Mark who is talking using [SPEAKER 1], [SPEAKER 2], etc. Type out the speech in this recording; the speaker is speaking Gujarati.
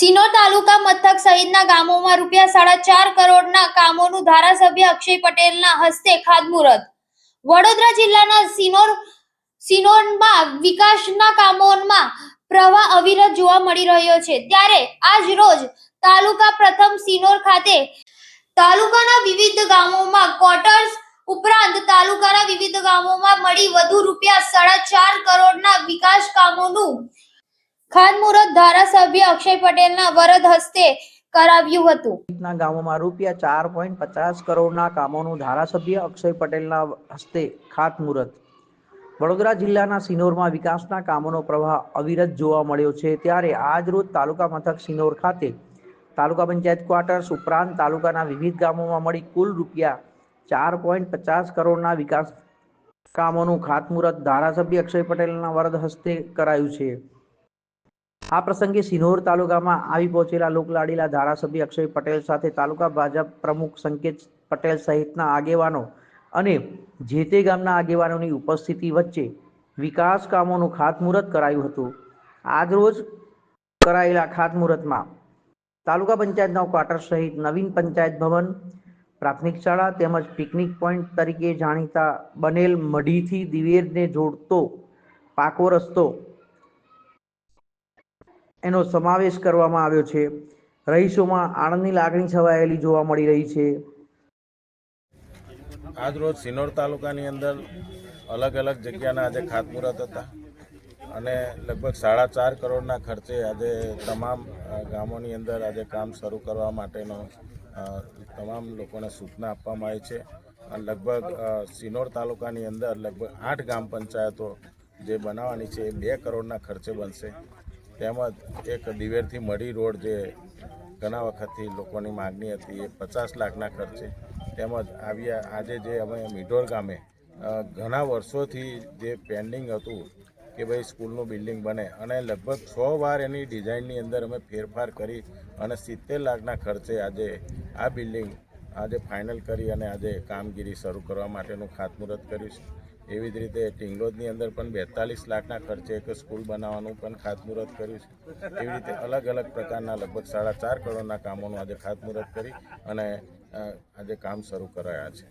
[SPEAKER 1] સિનોર તાલુકા મથક સહિતના ગામોમાં રૂપિયા સાડા ચાર કરોડના કામોનું ધારાસભ્ય અક્ષય પટેલના હસ્તે ખાતમુહૂર્ત. વડોદરા જિલ્લાના સિનોર સિનોરમાં વિકાસના કામોમાં પ્રવાહ અવિરત જોવા મળી રહ્યો છે. ત્યારે આજ રોજ તાલુકા પ્રથમ સિનોર ખાતે તાલુકાના વિવિધ ગામોમાં ક્વાર્ટર્સ ઉપરાંત તાલુકાના વિવિધ ગામોમાં મળી વધુ રૂપિયા સાડા ચાર કરોડના વિકાસ કામોનું ખાતમુહૂર્ત ધારાસભ્ય અક્ષય પટેલના વરદ હસ્તે કરાવ્યું હતું.
[SPEAKER 2] ગામોમાં રૂપિયા ચાર પોઈન્ટ પચાસ કરોડના કામોનું ધારાસભ્ય અક્ષય પટેલના હસ્તે ખાતમુહૂર્ત. વડોદરા જિલ્લાના સિનોરમાં વિકાસના કામોનો પ્રવાહ અવિરત જોવા મળ્યો છે. ત્યારે આજરોજ તાલુકા મથક સિનોર ખાતે તાલુકા પંચાયત ક્વાર્ટર્સ ઉપરાંત તાલુકાના વિવિધ ગામોમાં મળી કુલ રૂપિયા ચાર પોઈન્ટ પચાસ કરોડના વિકાસ કામોનું ખાતમુહૂર્ત ધારાસભ્ય અક્ષય પટેલના વરદ હસ્તે કરાયું છે. આ પ્રસંગે સિનોર તાલુકામાં આવી પહોંચેલા લોકલાડીલા ધારાસભ્ય અક્ષય પટેલ સાથે તાલુકા ભાજપ પ્રમુખ સંકેત પટેલ સહિતના આગેવાનો અને જે તે ગામના આગેવાનોની ઉપસ્થિતિ વચ્ચે વિકાસ કામોનું ખાતમુહૂર્ત કરાયું હતું. આજરોજ કરાયેલા ખાતમુહૂર્તમાં તાલુકા પંચાયતના ક્વાર્ટર સહિત નવીન પંચાયત ભવન, પ્રાથમિક શાળા તેમજ પિકનિક પોઈન્ટ તરીકે જાણીતા બનેલ મઢીથી દિવેરને જોડતો પાકો રસ્તો એનો સમાવેશ કરવામાં આવ્યો છે. રહીશોમાં આણંદની લાગણી છવાયેલી જોવા મળી રહી છે.
[SPEAKER 3] આજરોજ સિનોર તાલુકાની અંદર અલગ અલગ જગ્યાના આજે ખાતમુહૂર્ત હતા અને લગભગ સાડા ચાર કરોડના ખર્ચે આજે તમામ ગામોની અંદર આજે કામ શરૂ કરવા માટેનો તમામ લોકોને સૂચના આપવામાં આવી છે. અને લગભગ સિનોર તાલુકાની અંદર લગભગ આઠ ગ્રામ પંચાયતો જે બનાવવાની છે એ બે કરોડના ખર્ચે બનશે. તેમજ એક દિવેરથી મઢી રોડ જે ઘણા વખતથી લોકોની માગણી હતી, એ પચાસ લાખના ખર્ચે તેમજ આવ્યા, આજે જે અમે મીઢોર ગામે ઘણા વર્ષોથી જે પેન્ડિંગ હતું કે ભાઈ સ્કૂલનું બિલ્ડિંગ બને અને લગભગ છ વાર એની ડિઝાઇનની અંદર અમે ફેરફાર કરી અને સિત્તેર લાખના ખર્ચે આજે આ બિલ્ડિંગ આજે ફાઇનલ કરી અને આજે કામગીરી શરૂ કરવા માટેનું ખાતમુહૂર્ત કર્યું છે. એવી જ રીતે ટિંગલોદની અંદર પણ બેતાલીસ લાખના ખર્ચે એક સ્કૂલ બનાવવાનું પણ ખાતમુહૂર્ત કર્યું છે. એવી રીતે અલગ અલગ પ્રકારના લગભગ સાડા ચાર કરોડના કામોનું આજે ખાતમુહૂર્ત કરી અને આજે કામ શરૂ કરાયા છે.